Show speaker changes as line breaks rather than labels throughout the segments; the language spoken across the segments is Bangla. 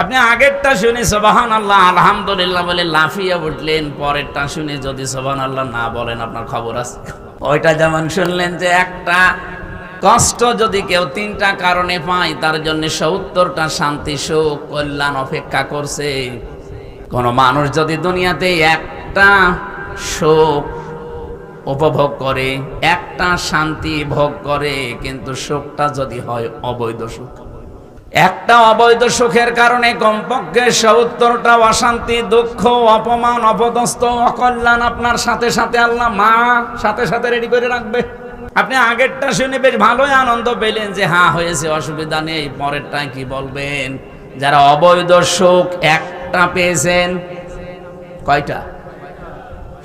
আপনি আগেরটা শুনে সোবাহান আল্লাহ আলহামদুলিল্লাহ বলে লাফিয়ে উঠলেন, পরেরটা শুনে যদি সোবাহান আল্লাহ না বলেন, আপনার খবর আছে। ওইটা যেমন শুনলেন যে একটা কষ্ট যদি কেউ তিনটা কারণে পায়, তার জন্য সত্তরটা শান্তি, সুখ, কল্যাণ অপেক্ষা করছে। কোন মানুষ যদি দুনিয়াতে একটা সুখ উপভোগ করে, একটা শান্তি ভোগ করে, কিন্তু সুখটা যদি হয় অবৈধ সুখ। একটা অবৈধ সুখের কারণে কমপক্ষে সত্তরটা অশান্তি, দুঃখ, অপমান, অপদস্থ, অকল্যাণ আপনার সাথে সাথে আল্লাহ মা সাথে সাথে রেডি করে রাখবে। আপনি আগেরটা শুনে বেশ ভালোই আনন্দ পেলেন যে হ্যাঁ হয়েছে, অসুবিধা নেই। পরেরটা কি বলবেন? যারা অবৈধ সুখ একটা পেয়েছেন, কয়টা?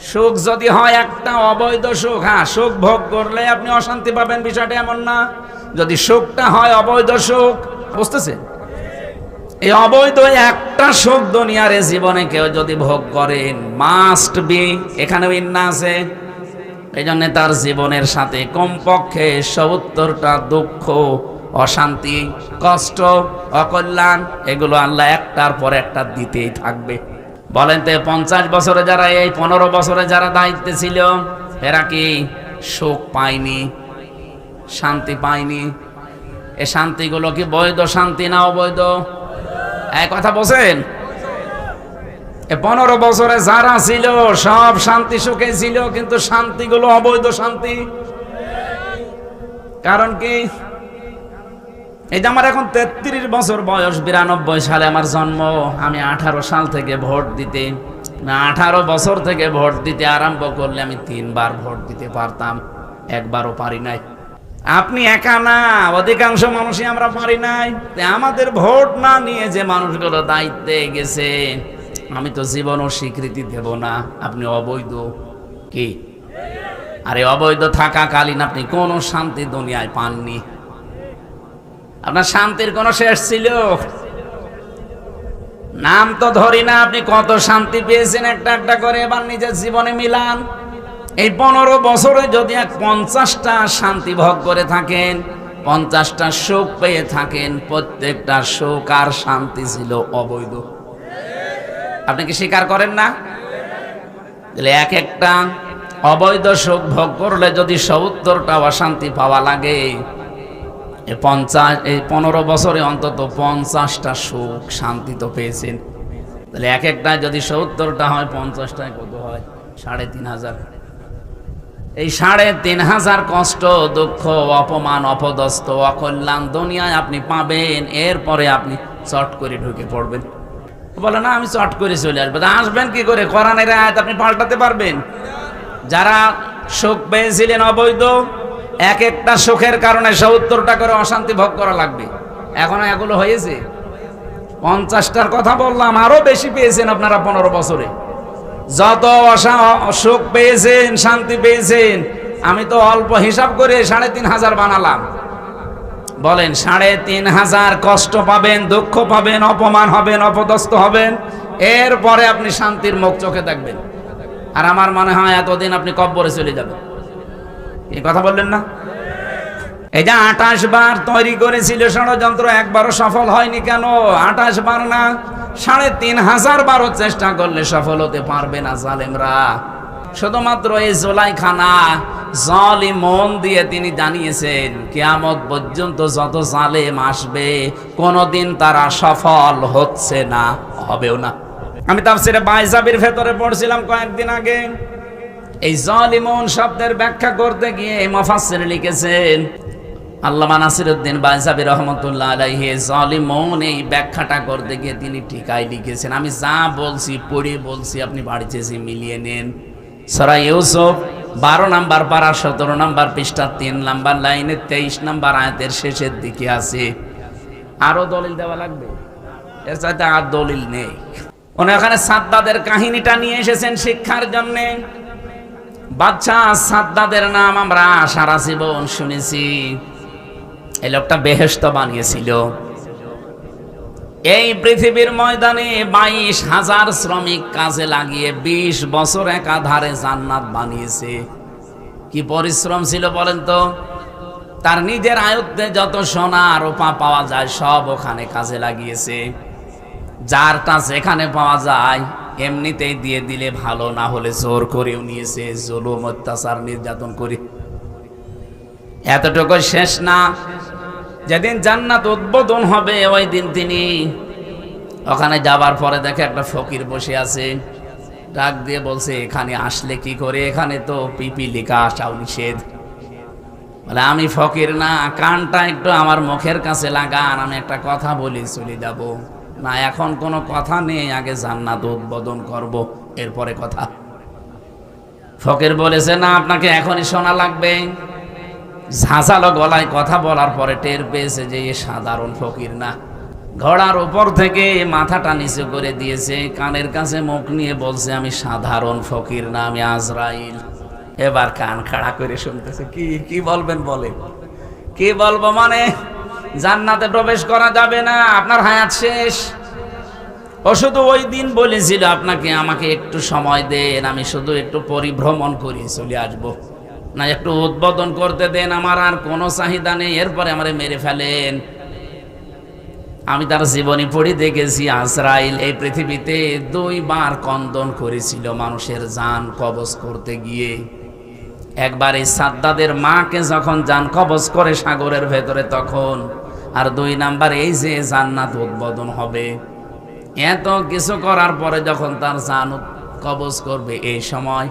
সুখ যদি হয় একটা অবৈধ সুখ হ্যাঁ সুখ ভোগ করলে আপনি অশান্তি পাবেন, বিষয়টা এমন না। যদি সুখটা হয় অবৈধ সুখ, বুঝতেছে? এই অবৈধ একটা সুখ দুনিয়ার জীবনে কেউ যদি ভোগ করেন মাস্ট বি এখানেও ইন্না আছে। এই জন্য তার জীবনের সাথে কমপক্ষে সত্তরটা দুঃখ, অশান্তি, কষ্ট, অকল্যাণ, এগুলো আল্লাহ একটার পর একটা দিতেই থাকবে। বলেন তো পঞ্চাশ বছরে যারা, এই পনেরো বছরে যারা দায়িত্বে ছিল, এরা কি সুখ পায়নি, শান্তি পায়নি? এ শান্তিগুলো কি বৈধ শান্তি না অবৈধ? এক কথা বলছেন? এ পনেরো বছরে যারা ছিল, সব শান্তি সুখে ছিল, কিন্তু শান্তিগুলো অবৈধ শান্তি। কারণ কি? এই যে আমার এখন তেত্রিশ বছর বয়স, বিরানব্বই সালে আমার জন্ম। আমি আঠারো সাল থেকে ভোট দিতে আঠারো বছর থেকে ভোট দিতে আরম্ভ করলে আমি তিনবার ভোট দিতে পারতাম, একবারও পারি নাই। আপনি একা না, অধিকাংশ মানুষই আমরা পারি নাই। আমাদের ভোট না নিয়ে যে মানুষগুলো দায়িত্বে গেছে, আমি তো জীবনও স্বীকৃতি দেব না। আপনি অবৈধ কি? আরে অবৈধ থাকাকালীন আপনি কোনো শান্তি দুনিয়ায় পাননি। আপনার শান্তির কোনো শেষ ছিল? নাম তো ধরি না, আপনি কত শান্তি পেয়েছেন একটা একটা করে, এবার নিজের জীবনে মিলান। এই পনেরো বছরে যদি এক পঞ্চাশটা শান্তি ভোগ করে থাকেন, পঞ্চাশটা সুখ পেয়ে থাকেন, প্রত্যেকটা সুখ আর শান্তি ছিল অবৈধ। আপনি কি স্বীকার করেন না? তাহলে এক একটা অবৈধ সুখ ভোগ করলে যদি সত্তরটা অশান্তি পাওয়া লাগে পঞ্চাশ এই পনেরো বছরে অন্তত পঞ্চাশটা সুখ, শান্তি তো পেয়েছেন। তাহলে এক একটা যদি সত্তরটা হয়, পঞ্চাশটায় কত হয়? সাড়ে তিন হাজার। এই সাড়ে তিন হাজার কষ্ট, দুঃখ, অপমান, অপদস্থ, অকল্যাণ দুনিয়ায় আপনি পাবেন, এরপরে আপনি চট করে ঢুকে পড়বেন। বলে, না, আমি চট করে চলে আসব। আসবেন কি করে? কোরআনের আয়াত আপনি পাল্টাতে পারবেন? যারা সুখ পেয়েছিলেন অবৈধ এক একটা সুখের কারণে সত্তরটা করে অশান্তি ভোগ করা লাগবে। এখনও এগুলো হয়েছে। পঞ্চাশটার কথা বললাম, আরও বেশি পেয়েছেন আপনারা পনেরো বছরে। যত সুখ পেয়েছেন, শান্তি পেয়েছেন, আমি তো অল্প হিসাব করে সাড়ে তিন হাজার বানালাম। বলেন, সাড়ে তিন হাজার কষ্ট পাবেন, দুঃখ পাবেন, অপমান হবেন, অপদস্থ হবেন, এরপরে আপনি শান্তির মুখ চোখে দেখবেন। আর আমার মনে হয় এতদিন আপনি কব্বরে চলে যাবেন। এই কথা বললেন না? এই যে আঠাশ বার তৈরি করেছিল ষড়যন্ত্র, একবারও সফল হয়নি কেন? আঠাশ বার না, সাড়ে তিন হাজার বারও চেষ্টা করলে সফল হতে পারবে না জালেমরা। শুধুমাত্র এই জোলাই খানা জলি মন দিয়ে তিনি জানিয়েছেন, কেয়ামত পর্যন্ত যত জালেম আসবে, কোনোদিন তারা সফল হচ্ছে না, হবেও না। আমি তাফসিরে বাইজাবির ভেতরে পড়ছিলাম কয়েকদিন আগে। এই জলিমন শব্দের ব্যাখ্যা করতে গিয়ে মফাসির লিখেছেন, আল্লামা নাসিরউদ্দিন বাইজাবি রহমতুল্লাহ আলাইহি জলিমন এই ব্যাখ্যাটা করতে গিয়ে তিনি ঠিকাই লিখেছেন। আমি যা বলছি, পড়ে বলছি, আপনি বাড়িতে এসে মিলিয়ে নেন। সরা ইউসুফ, বারো নাম্বার পারা, সতেরো নাম্বার পৃষ্ঠা, তিন নাম্বার লাইনে, তেইশ নাম্বার আয়াতের শেষের দিকে আছে। আরও দলিল দেওয়া লাগবে? এর চাইতে আর দলিল নেই। উনি ওখানে সাদ্দাদের কাহিনীটা নিয়ে এসেছেন শিক্ষার জন্যে। বাচ্চা সাদ্দাদের নাম আমরা সারা জীবন শুনেছি। এই লোকটা বেহেস্ত বানিয়েছিল। এই পৃথিবীর ময়দানে বাইশ হাজার শ্রমিক কাজে লাগিয়ে বিশ বছর একাধারে জান্নাত বানিয়েছে। কি পরিশ্রম ছিল বলেন তো? তার নিজের আয়ত্তে যত সোনা রূপা পাওয়া যায় সব ওখানে কাজে লাগিয়েছে। যারটা যেখানে পাওয়া যায় এমনিতেই দিয়ে দিলে ভালো, না হলে জোর করেও নিয়েছে, জুলুম, অত্যাচার, নির্যাতন করে। এতটুকু শেষ না। যেদিন জান্নাত উদ্বোধন হবে, ওই দিন তিনি ওখানে যাবার পরে দেখে একটা ফকির বসে আছে। ডাক দিয়ে বলছে, এখানে আসলে কি করে? এখানে তো পিপি লেখা আসাও নিষেধ। বলে, আমি ফকির না, কানটা একটু আমার মুখের কাছে লাগান, আমি একটা কথা বলি, চলে যাব। না, এখন কোনো কথা নেই, আগে জান্নাত উদ্বোধন করব, এরপরে কথা। ফকির বলেছে, না, আপনাকে এখনই শোনা লাগবে। ঝাঁঝালো গলায় কথা বলার পরে টের পেয়েছে যে এ সাধারণ ফকির না। ঘোড়ার উপর থেকে মাথাটা নিচু করে দিয়েছে, কানের কাছে মুখ নিয়ে বলছে, আমি সাধারণ ফকির না, আমি আজরাইল। এবার কান খাড়া করে শুনতেছে, কি কি বলবেন বলে? কি বলব মানে জান্নাতে প্রবেশ করা যাবে না, আপনার হায়াত শেষ। ও শুধু ওই দিন বলেছিল আপনাকে, আমাকে একটু সময় দেন, আমি শুধু একটু পরিভ্রমণ করি, চলে আসব। না, একটু উদ্বোধন করতে দেন, আমার আর কোনো চাহিদা নেই, এরপরে আমারে মেরে ফেলেন। আমি তার জীবনী পড়ি, দেখেছি আজরাইল এই পৃথিবীতে দুইবার কন্দন করেছিল মানুষের যান কবজ করতে গিয়ে। একবার এই সাদ্দাদের মাকে যখন যান কবজ করে সাগরের ভেতরে, তখন আর দুই নাম্বার, এই যে জান্নাত উদ্বোধন হবে। এত কিছু করার পরে যখন তার জান কবজ করবে, এই সময়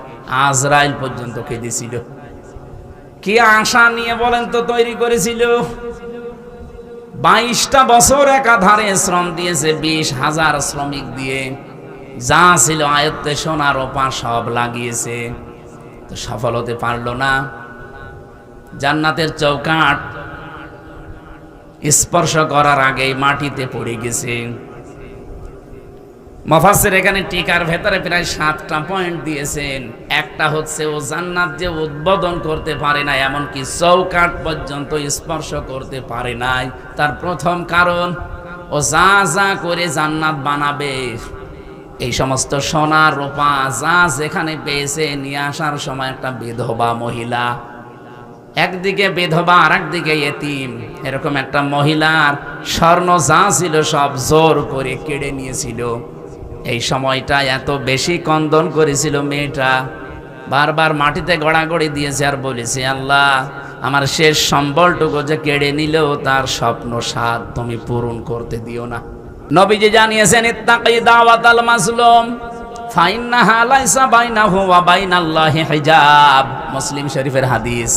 আজরাইল পর্যন্ত কেঁদেছিল কি আশা নিয়ে বলেন তো, তৈরি করেছিল। বাইশটা বছর একাধারে শ্রম দিয়েছে, বিশ হাজার শ্রমিক দিয়ে। যা ছিল আয়ত্তে সোনা রোপা সব লাগিয়েছে। তো সফল হতে পারল না। জান্নাতের চৌকাট স্পর্শ করার আগেই মাটিতে পড়ে গেছে। মফাসের এখানে টিকার ভেতরে প্রায় সাতটা পয়েন্ট দিয়েছেন। একটা হচ্ছে ও জান্নাত যে উদ্বোধন করতে পারে না এমনকি চৌকাট পর্যন্ত স্পর্শ করতে পারে নাই। তার প্রথম কারণ, ও যা যা করে জান্নাত বানাবে, এই সমস্ত সোনা রোপা যা যেখানে পেয়েছে, নিয়ে আসার সময় একটা বিধবা মহিলা একদিকে বিধবা আর একদিকে এতিম। এরকম একটা মহিলার স্বর্ণ যা ছিল সব জোর করে কেড়ে নিয়েছিল। এই সময়টা এত বেশি কন্দন করেছিল মেয়েটা। বারবার মাটিতে গড়াগড়ি দিয়েছে আর বলেছে, আল্লাহ, আমার শেষ সম্বলটুকু যে কেড়ে নিলেও তার স্বপ্ন স্বাদ তুমি পূরণ করতে দিও না। নবীজি জানিয়েছেন, ইত্তাকি দাওয়াতাল মাজলুম, ফাইন্নাহা লাইসা বাইনাহু ওয়া বাইনাল্লাহি হিজাব। মুসলিম শরীফের হাদিস।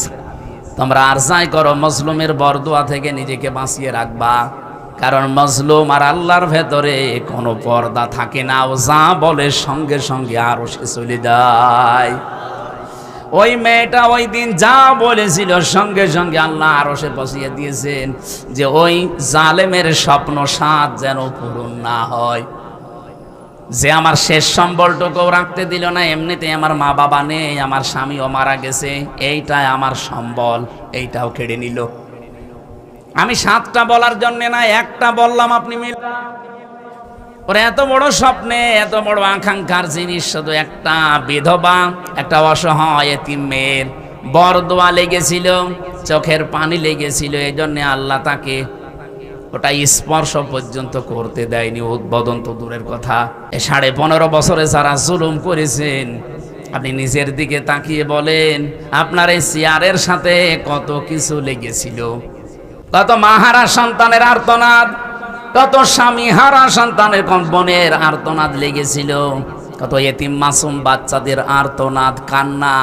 তোমরা আর যাই করো, মজলুমের বরদোয়া থেকে নিজেকে বাঁচিয়ে রাখবা। কারণ মজলুম আর আল্লাহর ভেতরে কোনো পর্দা থাকে না। ও যা বলে সঙ্গে সঙ্গে আরও সে চলে যায়। ওই মেয়েটা ওই দিন যা বলেছিল, সঙ্গে সঙ্গে আল্লাহ আরও সে বসিয়ে দিয়েছেন যে, ওই জালেমের স্বপ্ন সাত যেন পূরণ না হয়। যে আমার শেষ সম্বলটুকু রাখতে দিল না, এমনিতে আমার মা বাবা নেই, আমার স্বামীও মারা গেছে, এইটাই আমার সম্বল, এইটাও কেড়ে নিল। আমি সাতটা বলার জন্য না, একটা বললাম আপনি মিল ওর এত বড় স্বপ্নে, এত বড় আকাঙ্ক্ষার জিনিস, শুধু একটা বিধবা, একটা অসহায় এতিম মেয়ের। বরদোয়া লেগেছিল, চোখের পানি লেগেছিল এই জন্যে আল্লাহ তাকে ওটা স্পর্শ পর্যন্ত করতে দেয়নি, উদ্বোধন তো দূরের কথা। এ সাড়ে পনেরো বছরে যারা জুলুম করেছেন, আপনি নিজের দিকে তাকিয়ে বলেন, আপনার এই চেয়ারের সাথে কত কিছু লেগেছিল? কত মাহারা সন্তানের আর্তনাদ, কত স্বামী হারা সন্তানের বোনের আর্তনাদ লেগেছিল, কত এতিম মাসুম বাচ্চাদের আর্তনাদ, কান্না,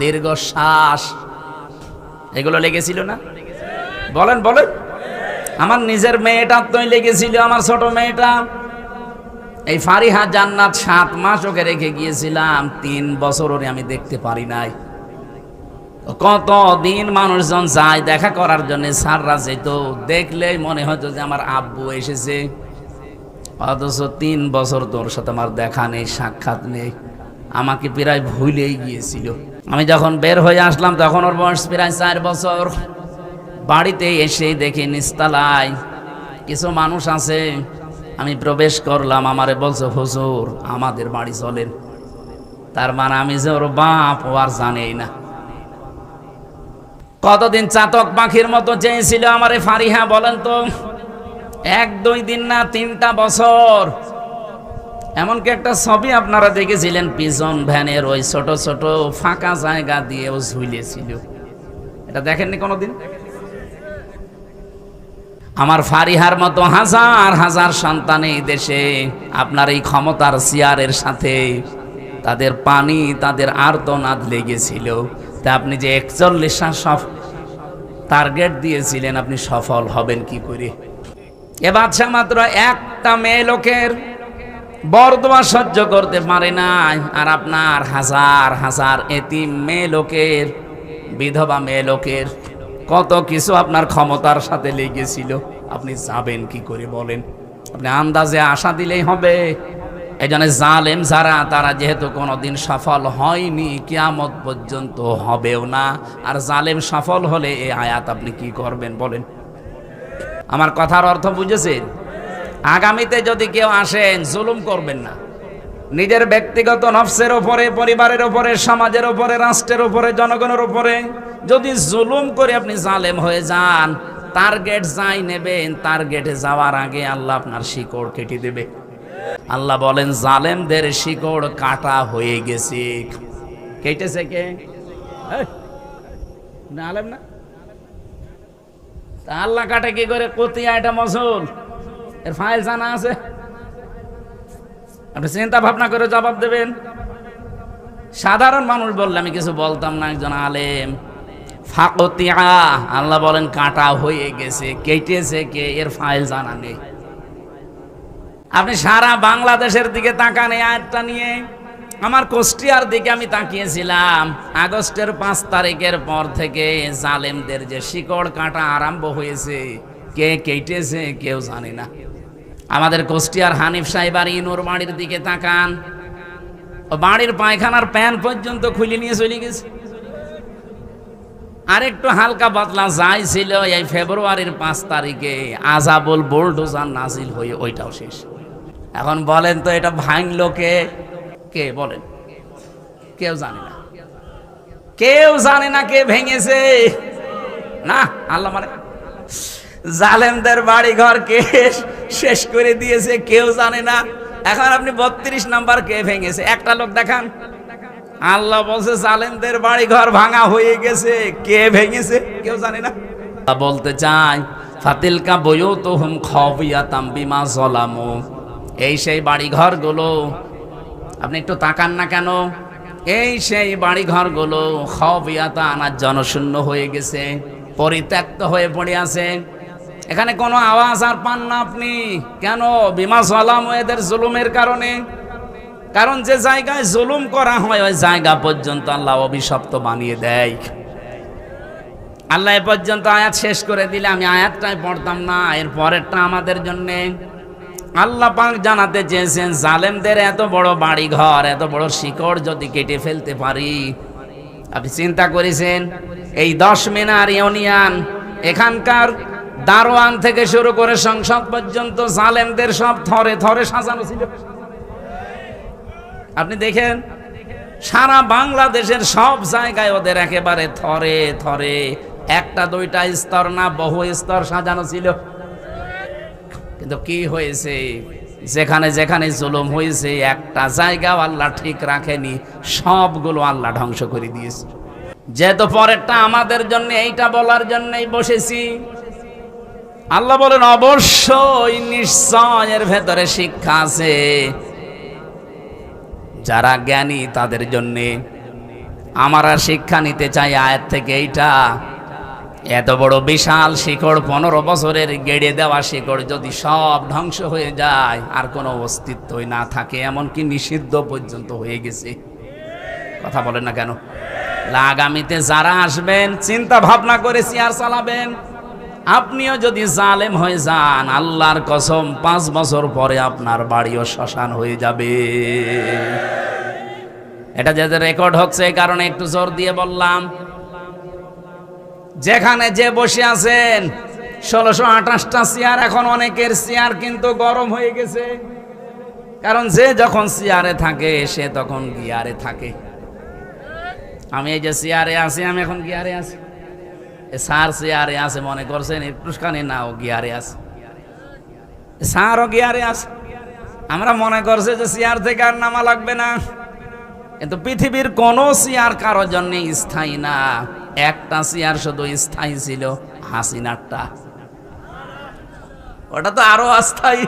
দীর্ঘশ্বাস, এগুলো লেগেছিল না? বলেন বলেন। আমার নিজের মেয়েটা তোই লেগেছিল আমার ছোট মেয়েটা। এই ফারিহা জান্নাত সাত মাস ওকে রেখে গিয়েছিলাম, তিন বছর ওরে আমি দেখতে পারি নাই। কত দিন মানুষজন যায় দেখা করার জন্য সাররা যেত, দেখলেই মনে হতো যে আমার আব্বু এসেছে। অথচ তিন বছর তোর সাথে আমার দেখা নেই, সাক্ষাৎ নেই। আমাকে প্রায় ভুলেই গিয়েছিল। আমি যখন বের হয়ে আসলাম, তখন ওর বয়স প্রায় চার বছর। বাড়িতে এসে দেখি নিস্তালায়। কিছু মানুষ আছে, আমি প্রবেশ করলাম, আমারে বলছে, হুজুর, আমাদের বাড়ি চলেন। তার মানে আমি যে ওর বাপ, ও আর জানেই না। কতদিন চাতক পাখির মতো চেয়েছিল আমারে ফারিহা, বলেন তো? এক, দুই দিন না তিনটা বছর। এমনকি একটা ছবি আপনারা দেখেছিলেন পিজন ভ্যানের ওই ছোট ছোট ফাঁকা জায়গা দিয়ে ও ঝুলিয়েছিল এটা দেখেননি কোনোদিন? আমার ফারিহার মতো হাজার হাজার সন্তান এই দেশে, আপনার এই ক্ষমতার চেয়ারের সাথে তাদের পানি, তাদের আর্তনাদ লেগেছিল। তা আপনি যে একচল্লিশ সফ টার্গেট দিয়েছিলেন, আপনি সফল হবেন কি করে? এ বাচ্চা মাত্র একটা মেয়ে লোকের বর্দমা সহ্য করতে পারে নাই, আর আপনার হাজার হাজার এতিম মেয়ে লোকের, বিধবা মেয়ে লোকের কত কিছু আপনার ক্ষমতার সাথে লেগেছিল। আপনি যাবেন কি করে বলেন? আপনি আন্দাজে আশা দিলেই হবে। এই জালেম যারা, তারা যেহেতু কোনোদিন সফল হয়নি, কিয়ামত পর্যন্ত হবেও না। আর জালেম সফল হলে এই আয়াত আপনি কি করবেন বলেন? আমার কথার অর্থ বুঝেছেন? আগামীতে যদি কেউ আসেন, জুলুম করবেন না। নিজের ব্যক্তিগত নফসের ওপরে পরিবারের ওপরে সমাজের ওপরে রাষ্ট্রের ওপরে জনগণের ওপরে যদি জুলুম করে আপনি জালেম হয়ে যান টার্গেট যাই নেবেন টার্গেটে যাওয়ার আগে আল্লাহ আপনার শিকড় কেটে দেবে। আল্লাহ বলেন, জালেমদের শিকড় কাটা হয়ে গেছে। কেটেছে কে? আলেম না? তা আল্লাহ কাটে কি করে? কতিয়া এটা মসুল এর ফাইল জানা আছে? আপনি চিন্তা ভাবনা করে জবাব দেবেন। সাধারণ মানুষ বললে আমি কিছু বলতাম না, একজন আলেম। ফাকতিয়া। আল্লাহ বলেন, কাটা হয়ে গেছে, কেটেছে কে, এর ফাইল জানা নেই। আপনি সারা বাংলাদেশের দিকে তাকান এই আয়াতটা নিয়ে। আমার কোষ্টিয়ার দিকে আমি তাকিয়েছিলাম। আগস্টের পাঁচ তারিখের পর থেকে জালেমদের যে শিকড় কাটা আরম্ভ হয়েছে, কে কেটেছে কেউ জানে না। আমাদের কোষ্টিয়ার হানিফ সাহেব আর ইনুর বাড়ির দিকে তাকান। বাড়ির পায়খানার প্যান পর্যন্ত খুলে নিয়ে চলে গেছে। আরেকটু হালকা পাতলা যাই ছিল, এই ফেব্রুয়ারির পাঁচ তারিখে আজাবুল বোল্ডোজান নাজিল হয়ে ওইটাও শেষ। এখন বলেন তো এটা ভাঙলো কে? কে বলেন? কেউ জানে না। কেউ জানে না কে ভেঙেছে। না, আল্লাহ মানে? জালেমদের বাড়ি ঘর কে শেষ করে দিয়েছে, কেউ জানে না। এখন আপনি বত্রিশ নাম্বার কে ভেঙেছে? একটা লোক দেখান। আল্লাহ বলছে, জালেমদের বাড়ি ঘর ভাঙা হয়ে গেছে। কে ভেঙেছে? কেউ জানে না। তা বলতে চাই ফাতিলকা বইও তো হুম খাবিয়াতাম বিমা জলামু এই সেই বাড়ি ঘরগুলো আপনি একটু তাকান না কেন? এই সেই বাড়ি ঘরগুলো খাবিয়াতা আনার জনশূন্য হয়ে গেছে, পরিত্যক্ত হয়ে পড়ে আছে। এখানে কোনো আওয়াজ আর পান না আপনি। কেন? বিমা জলাম এদের জুলুমের কারণে। কারণ যে জায়গায় জুলুম করা হয়, ওই জায়গা পর্যন্ত আল্লাহ অভিশপ্ত বানিয়ে দেয়। আল্লাহ এ পর্যন্ত আয়াত শেষ করে দিলে আমি আয়াতটাই পড়তাম না, এর পরেরটা আমাদের জন্যে। আল্লাহ পাক জানাতে চেয়েছেন, জালেমদের এত বড় বাড়ি ঘর এত বড় শিকড় যদি কেটে ফেলতে পারি। আপনি চিন্তা করেছেন? এই দশ মিনার ইউনিয়ন, এখানকার দারোয়ান থেকে শুরু করে সংসদ পর্যন্ত জালেমদের সব থরে থরে সাজানো ছিল। আপনি দেখেন? সারা বাংলাদেশের সব জায়গায় ওদের একেবারে থরে থরে। একটা, দুইটা স্তর না, বহু স্তর সাজানো ছিল। কিন্তু কি হয়েছে? যেখানে যেখানে জুলুম হয়েছে, একটা জায়গাও আল্লাহ ঠিক রাখেনি, সবগুলো আল্লাহ ধ্বংস করে দিয়েছে। যেহেতু পরেরটা আমাদের জন্য, এইটা বলার জন্যই বসেছি। আল্লাহ বলেন, অবশ্যই নিশ্চয় এর ভেতরে শিক্ষা আছে। যারা জ্ঞানী তাদের জন্যে। আমরা শিক্ষা নিতে চাই আয়ের থেকে এইটা। এত বড় বিশাল শিকড়, পনেরো বছরের গেড়ে দেওয়া শিকড় যদি সব ধ্বংস হয়ে যায়, আর কোনো অস্তিত্বই না থাকে, এমনকি নিষিদ্ধ পর্যন্ত হয়ে গেছে। কথা বলেন না কেন? আগামীতে যারা আসবেন, চিন্তা ভাবনা করে চেয়ার চালাবেন। আপনিও যদি জালেম হয়ে যান, আল্লাহর কসম, পাঁচ বছর পরে আপনার বাড়িও শ্মশান হয়ে যাবে। এটা যাতে রেকর্ড হচ্ছে এই কারণে একটু জোর দিয়ে বললাম। যেখানে যে বসে আছেন, ষোলোশো আঠাশটা চেয়ার, এখন অনেকের চেয়ার কিন্তু গরম হয়ে গেছে। কারণ যে যখন চেয়ারে থাকে, সে তখন গিয়ারে থাকে। আমি এই যে চেয়ারে আছি, আমি এখন গিয়ারে আছি। স্যার চেয়ারে আছে, মনে করছেন একটুখানি না, ও গিয়ারে আছে। স্যারও গিয়ারে আছে। আমরা মনে করছে যে চেয়ার থেকে আর নামা লাগবে না। কিন্তু পৃথিবীর কোন চেয়ার কারোর জন্য স্থায়ী না। একটা চেয়ার শুধু স্থায়ী ছিল, হাসিনারটা। ওটা তো আরও অস্থায়ী।